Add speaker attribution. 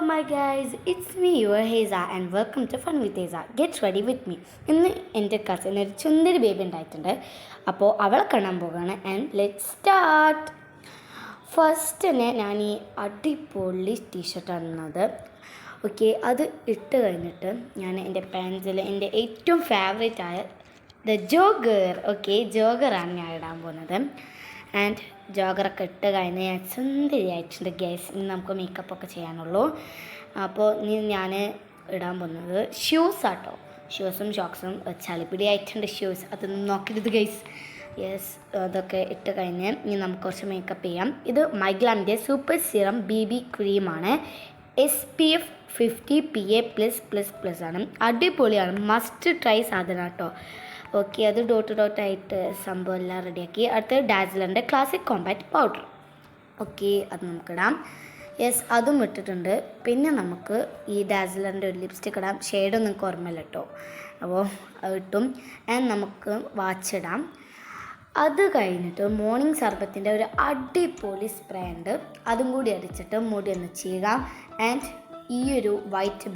Speaker 1: my guys, it's me, your Heza, and welcome to Fun with Heza. Get ready with me. ഇന്ന് എന്റെ cousin ഒരു ചുന്തിരി baby ഉണ്ടായിട്ടുണ്ട്. അപ്പോൾ അവളെ കാണാൻ പോവുകയാണ്. ആൻഡ് ലെറ്റ് സ്റ്റാർട്ട് ഫസ്റ്റ് തന്നെ ഞാൻ ഈ അടിപൊളി ടീഷർട്ടാണ് ഇടുന്നത്. ഓക്കെ അത് ഇട്ട് കഴിഞ്ഞിട്ട് ഞാൻ എന്റെ പാൻസിൽ എന്റെ ഏറ്റവും ഫേവറേറ്റ് ആയ ദ ജോഗർ ഓക്കെ ജോഗറാണ് ഞാൻ ഇടാൻ പോകുന്നത്. ആൻഡ് ജോഗറൊക്കെ ഇട്ട് കഴിഞ്ഞ് ഞാൻ സുന്ദരിയായിട്ടുണ്ട് ഗ്യാസ് ഇനി നമുക്ക് മേക്കപ്പ് ഒക്കെ ചെയ്യാനുള്ളൂ. അപ്പോൾ ഇനി ഞാൻ ഇടാൻ പോകുന്നത് ഷൂസ് ആട്ടോ. ഷൂസും ഷോക്സും ചളിപ്പിടി ആയിട്ടുണ്ട് ഷൂസ് അതൊന്നും നോക്കരുത് ഗൈസ് യെസ് അതൊക്കെ ഇട്ട് കഴിഞ്ഞ് ഇനി നമുക്ക് കുറച്ച് മേക്കപ്പ് ചെയ്യാം. ഇത് മൈഗ്ലാമിന്റെ സൂപ്പർ സിറം ബി ബി ക്രീമാണ് S P F fifty P A plus plus plus ആണ്. അടിപൊളിയാണ്. മസ്റ്റ് ട്രൈ സാധനം കേട്ടോ ഓക്കെ അത് ഡോട്ട് ഡോട്ട് ആയിട്ട് സംഭവം എല്ലാം റെഡിയാക്കി അടുത്തത് ഡാസിലറിന്റെ ക്ലാസിക് കോമ്പാക്ട് പൗഡർ ഓക്കെ അത് നമുക്കിടാം. യെസ് അതും ഇട്ടിട്ടുണ്ട്. പിന്നെ നമുക്ക് ഈ ഡാസിലറിന്റെ ഒരു ലിപ്സ്റ്റിക് ഇടാം. ഷെയ്ഡൊന്നും നിങ്ങൾക്ക് ഓർമ്മയില്ല കേട്ടോ അപ്പോൾ ഇട്ടും. ആൻഡ് നമുക്ക് വാച്ച് ഇടാം. അത് കഴിഞ്ഞിട്ട് മോർണിംഗ് സർബത്തിന്റെ ഒരു അടിപൊളി സ്പ്രേ ഉണ്ട്. അതും കൂടി അടിച്ചിട്ട് മുടി ഒന്ന് ചെയ്യുക ആൻഡ് ഈ ഒരു വൈറ്റ്